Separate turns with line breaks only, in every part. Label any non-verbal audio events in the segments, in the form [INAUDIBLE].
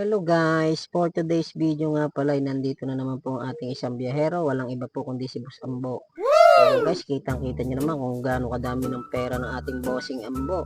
Hello guys, for today's video nga pala ay nandito na naman po ang ating isang biyahero, walang iba po kundi si Boss Ambo. So guys, kitang kita nyo naman kung gaano kadami ng pera ng ating bossing Ambo.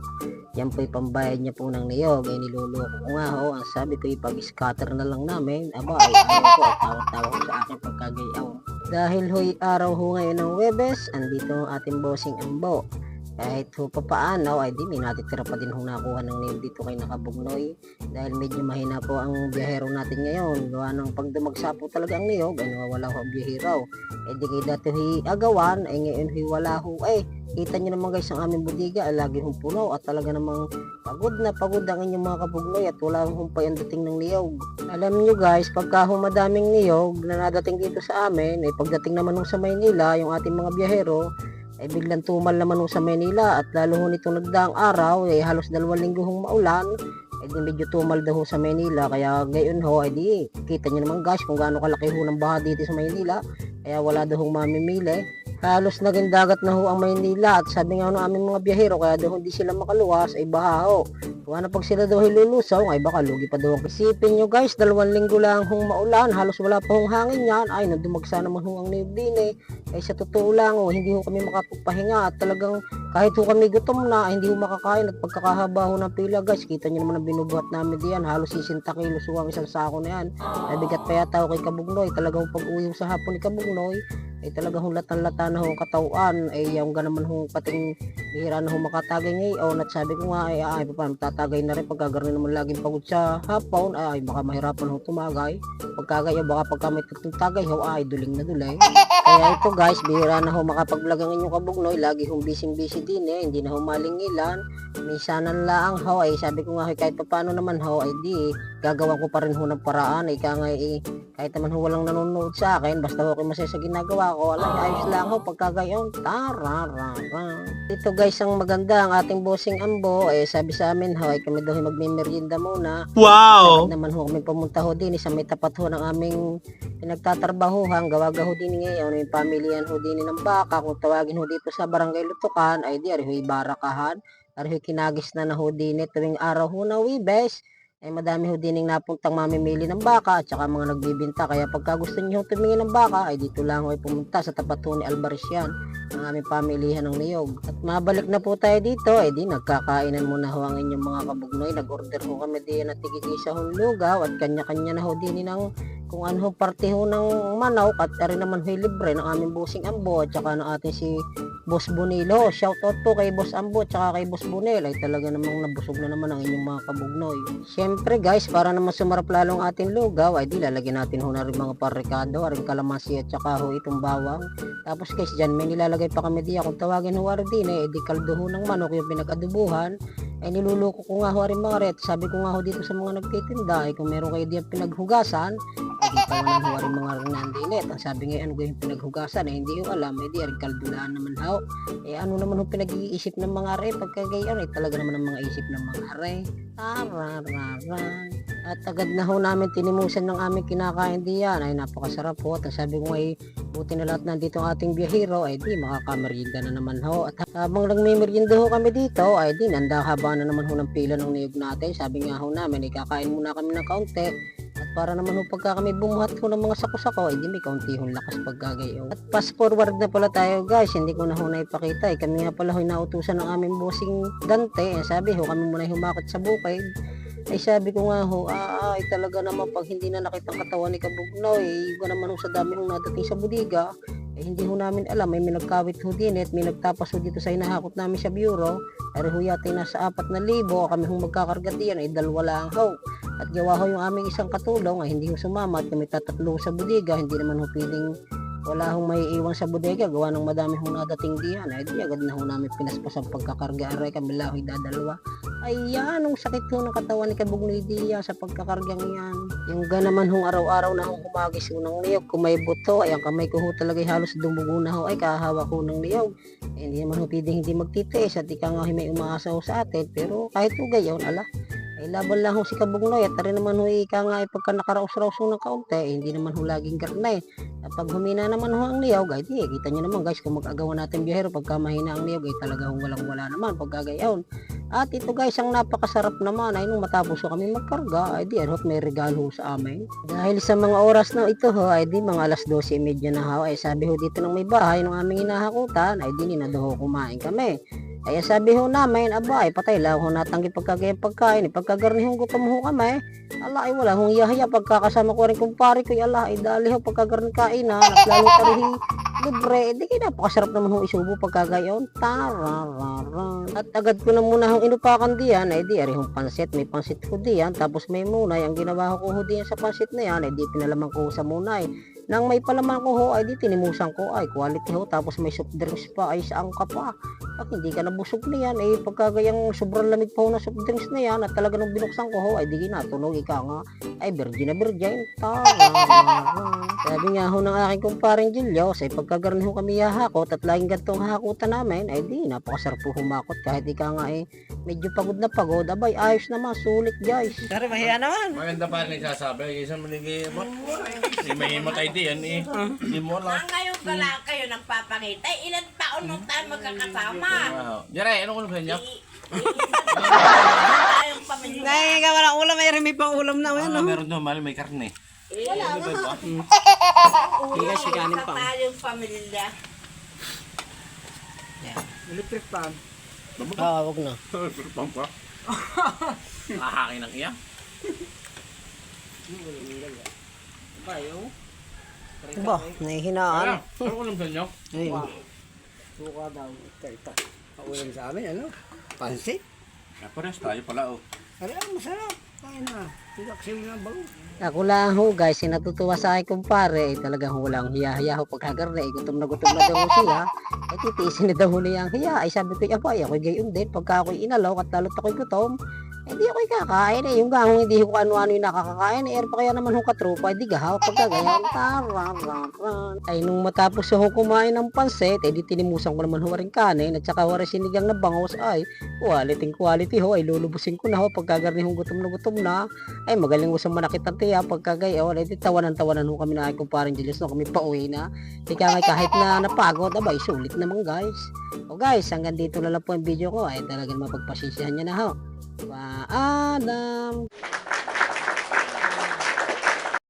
Yan po pambayad niya po ng niyog, ay niluloko ko nga ho, ang sabi ko ipag-scatter na lang namin, aba ay ano po, tawa-tawa sa aking pagkagayaw. Dahil ho'y araw ho ngayon ng Webes, andito ang ating bossing Ambo. Kahit ho pa paano, ay di may natitira pa din ho nakuha ng niyog dito kay Nakabugnoy. Dahil medyo mahina po ang biyahero natin ngayon. Gawa ng pag dumagsa po talaga ang niyog ay nawawala ho ang biyahero eh di kayo dati hi agawan ay ngayon hi wala ho. Eh kita nyo naman guys ang aming budiga ay lagi hong puno at talaga namang pagod na pagod ang inyong mga kabugnoy at wala hong pa yung dating ng niyog. Alam nyo guys pagka ho madaming niyog na nadating dito sa amin ay pagdating naman ho sa Maynila yung ating mga biyahero ay biglang tumal naman ho sa Maynila at lalo ho nitong nagdaang araw ay halos dalawang linggo hong maulan ay di medyo tumal daw ho sa Maynila kaya gayon ho ay di kita nyo naman guys kung gaano kalaki ho ng baha dito sa Maynila kaya wala daw hong mamimili. Halos naging dagat na ho ang Maynila at sabi nga ng aming mga biyahero kaya daw hindi sila makaluwas ay baha ho Kuha na pag sila daw hilulusaw, ay baka lugi pa daw ang isipin nyo guys, dalawang linggo lang hong maulan, halos wala pa hong hangin yan, ay nandumagsa naman hong ang niyog eh. Ay sa totoo lang, oh, hindi ho kami makapagpahinga at talagang kahit ho kami gutom na, hindi ho makakain at pagkakahaba ho ng pila guys, kita nyo naman ang binubuhat namin diyan, halos 60 kilos ho ang isang sako na yan. Ay bigat pa yata ho kay Kabugnoy, talagang pag uwi sa hapon ni Kabugnoy, ay talagang hulatan-lata na ho ang katawan, ay yung ganaman ho pating bihira na ho makatagay ngayon. At sabi ko nga ay ay paano tatagay na rin. Pagka gano'n naman laging pagod sa hapon ay, ay baka mahirapan ho tumagay. Pagkagay baka pagka may tatlong tagay ho ay duling na duling kaya ito guys bihira na ho makapag-vlog ang inyong kabugnoy. Lagi hong busy busy din eh hindi na ho malingilan minsanan lang ho ay sabi ko nga kahit paano naman ho ay di gagawa ko pa rin ho ng paraan. Ay kaya nga eh, kahit naman ho walang nanonood sa akin basta ho kayo masaya sa ginagawa ko alay ayos lang ho pagkagayon tararara. Ito guys ang maganda ang ating bossing ambo eh sabi sa amin ho ay kami daw magmimerienda muna.
Wow!
Bakit naman ho kami pumunta ho din eh, sa may tapat ho ng aming pinagtatrabahuhan gawaga ho din ngayon yung pamilyan ho din ng baka. Kung tawagin ho dito sa barangay Lutukan ay di ari ho ibarakahan ari ho kinagis na na ho eh, tuwing araw ho na wibes ay madami ho din napuntang mamimili ng baka at saka mga nagbibinta. Kaya pagka gusto niyo tumingin ng baka ay dito lang ho ay pumunta sa tapat ho ni Alvarez yan ang aming pamilihan ng niyog. At mabalik na po tayo dito ay di nagkakainan muna ho ang inyong mga kabugnoy. Nag-order ho kami diyan at tigigisa ho lugaw at kanya-kanya na ho din ng kung ano parte ho ng manok at rin naman ho libre ng aming busing ambo at saka ng ating si Boss Bonilo. Shout out po kay Boss Ambo at kay Boss Bonel. Ay talaga namang nabusog na naman ang inyong mga kabugnoy. Siyempre guys, para naman sumarap lalo ang ating lugaw, ay di lalagyan natin ho na rin mga parikado, rin kalamansi at saka ho itong bawang. Tapos guys, dyan may nilalagay pa kami diya. Kung tawagin ho rin eh, di kaldo ho ng manok yung pinag-adubuhan. Ay niluluko ko nga ho rin mga ret. Sabi ko nga ho dito sa mga nagtitinda, ay kung meron kayo diyan pinaghugasan, pa naman ho rin mga rinandinet. Ang sabi ngayon, ano ko yung pinaghugasan, ay hindi yung alam, eh di rin kaldulaan naman ho. Eh ano naman ho pinag-iisip ng mga re, pagka gayon, ay talaga naman ang mga isip ng mga re. Tarararan. At agad na ho namin tinimusan ng aming kinakain diyan. Ay napakasarap po. At sabi ko ay buti na lahat nandito ang ating biyahero ay di makakameryenda na naman ho. At habang nagmemeryenda ho kami dito ay di nanda haba na naman ho ng pila ng niyog natin. Sabi nga ho namin ay kakain muna kami ng kaunti. Para naman ho pagka kami bumuhat ho ng mga sako-sako ay di may kaunti hong lakas pagkagayo. At fast forward na pala tayo guys. Hindi ko na ho naipakita. Eh. Kami nga pala ho nautusan ng aming bossing Dante. Eh, sabi ho kami muna humakit sa bukid. Ay sabi ko nga ho, ah, ay talaga naman pag hindi na nakita ang katawan ni Kabugnoy, eh, iba naman ho sa dami nung nadating sa budiga, eh hindi ho namin alam, may minagkawit ho din at may nagtapas ho dito sa hinahakot namin sa bureau, ay ho yata nasa apat na libo, kami ho magkakarga diyan, ay dalawa lang ho. At gawa ho yung aming isang katulong, ay hindi ho sumama at kami tatatlo sa budiga, hindi naman ho pwedeng wala hong may iwan sa bodega. Gawa ng madami hong nadating diyan. Ay di agad na ho namin pinaspas ang pagkakarga. Aray kami lang ho dadalawa. Ay yan ang sakit ho ng katawan ni Kabugnoy Dia sa pagkakargang yan. Yung ganaman hong araw-araw na hong humagis ho ng niyog. Kung may buto ay ang kamay ko ho talaga halos dumugo na ho. Ay kahawa ko ng niyog. Eh, hindi naman ho pwedeng hindi magtitiis at ika nga may umaasa ho sa atin. Pero kahit ho gayon ala ay laban lang ho si Kabugnoy at rin naman ho ika nga ay pagka nakaraos-raos ho ng kaunti eh, hindi naman ho laging garnay at pag humina naman ho ang niyog, ay di, kita nyo naman guys, kung mag-agawa natin biyahero, pagka mahina ang niyog, ay talaga hong walang wala naman, pagka gayon. At ito guys, ang napakasarap naman ay nung matapos ko kami magkarga, ay di ano, may regalo ho sa amin. Dahil sa mga oras na ito ho, ay di mga alas 12.30 na ho, ay sabi ho dito ng may bahay ng aming inahakutan, ay di ninado ho kumain kami. Kaya sabi ho namin, aba ay patay lang ho natanggi pagkagayang pagkain, pagkagarnihong gutom ho kami. Ala ay wala hong iyahaya pagkakasama ko rin kumpare ko, ala ay dali ho pagkagarni kainan, at lalo tarihi libre, eh, di kayo napakasarap naman ho isubo pagkagayon. Tarararan. At agad ko na muna hong inupakan diyan, ay di ari hong pansit, may pansit ko diyan, tapos may munay, ang ginawa ko ho diyan sa pansit na yan, ay di pinalaman ko sa munay. Nang may palaman ko ho, ay di tinimusan ko, ay quality ho, tapos may soft drinks pa, ay saan ka pa. At hindi ka nabusog na yan, eh pagkagayang sobrang lamig pa ho ng soft drinks na yan, at talaga nung binuksan ko ho, ay di ginatunog, ika nga, ay virgin na virgin, tarararan. Sabi nga ho ng aking kumparing Julius, ay pagkagarni ho kami yahakot at laging gantong hakutan namin, ay di napakasarap po humakot kahit ika nga eh medyo pagod na pagod, abay ayos naman, sulit guys.
Dari mahiya naman.
Maganda pa rin nagsasabi. Isang maligay mo. Hindi may matay din yan eh. Hindi mo lang.
Ah, ngayon pa lang kayo nagpapangita. Ilan taon nung tayo magkakasama?
Wow. Jere, ano ko sa inyo?
Nay, nga walang ulam, ay may pang ulam na.
Ah,
Ano?
meron doon, mali may karne.
Wala
Hindi kasi kanin pa.
tayong pamilya.
Electric pan.
Ah, wag na.
Pang pa. [LAUGHS] Ahakin ng iya.
Ba, nahihinaan.
Ano? Ko lang sa inyo?
Ayun.
Suka daw. Ito, ito. Paulam sa amin, ano? Pansit.
Ah, pares tayo pala oh.
Ano, masarap. Kaya na. Tilaksin na bago.
Ako lang ho guys, yung natutuwa sa akin kumpare, eh, talagang walang hiya-hiya ho pagkagarna, eh, gutom na gutom na daw ho siya. Eh titiisin na daw ho niya ang hiya. Ay sabi ko, aba, ay ako'y gayon din. Pagka ako'y inalaw at lalo't ako'y gutom, eh di ako'y kakain eh. Yung gahong hindi ko ano-ano yung nakakakain, eh, pa kaya naman ho katrupa, eh di gahaw pagkagayan. Tarararan. Ay nung matapos ho kumain ng pansit, eh di tinimusan ko naman ho rin kanin, at saka wari sinigang na bangos, ay quality quality ho, ay lulubusin ko na ho. Pagkagarni hong gutom na gutom na. Ay magaling mo sa manakit ng tiya. Pagkagayon ay di tawanan-tawanan ho kami na ay kumparing Julius no kami pauwi na. Ika nga kahit na napagod abay sulit naman guys. O guys hanggang dito na lang po ang video ko. Ay talagang mapagpasisyahan nyo na ho wa Adam.